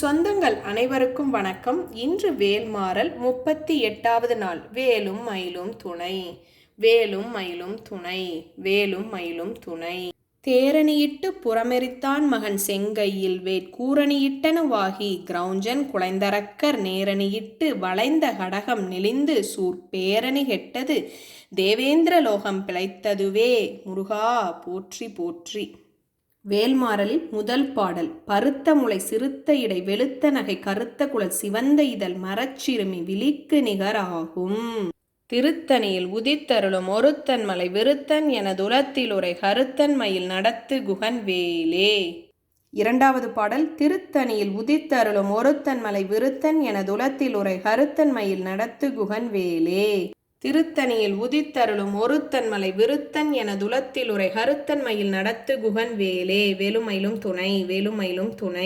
சொந்தங்கள் அனைவருக்கும் வணக்கம். இன்று வேல்மாறல் முப்பத்தி எட்டாவது நாள். வேலும் மயிலும் துணை. வேலும் மயிலும் துணை. வேலும் மயிலும் துணை. தேரணியிட்டு புறமெரித்தான் மகன் செங்கையில் வேட்கூரணியிட்டனவாகி கிரௌஞ்சன் குலைந்தரக்கர் நேரணியிட்டு வளைந்த கடகம் நெளிந்து சூர்பேரணி கெட்டது. தேவேந்திர லோகம் பிழைத்ததுவே. முருகா போற்றி போற்றி. வேல்மாறலில் முதல் பாடல் பருத்த முளை சிறுத்த இடை வெளுத்த நகை கருத்த குழல் சிவந்த இதழ் மரச்சிறுமி விழிக்கு நிகராகும் திருத்தணியில் உதித்தருளும் ஒருத்தன் மலை விருத்தன் என துலத்திலுரை கருத்தன் மயில் நடத்து குகன் வேலே. இரண்டாவது பாடல் திருத்தணியில் உதித்தருளும் ஒருத்தன் மலை விருத்தன் என துலத்தில் உரை கருத்தன் மயில் நடத்து குகன் வேலே திருத்தணியில் உதித்தருளும் ஒருத்தன்மலை விருத்தன் என துலத்தில் உரை கருத்தன்மையில் நடத்து குகன் வேலே வெலுமையிலும் துணை வெலுமையிலும் துணை.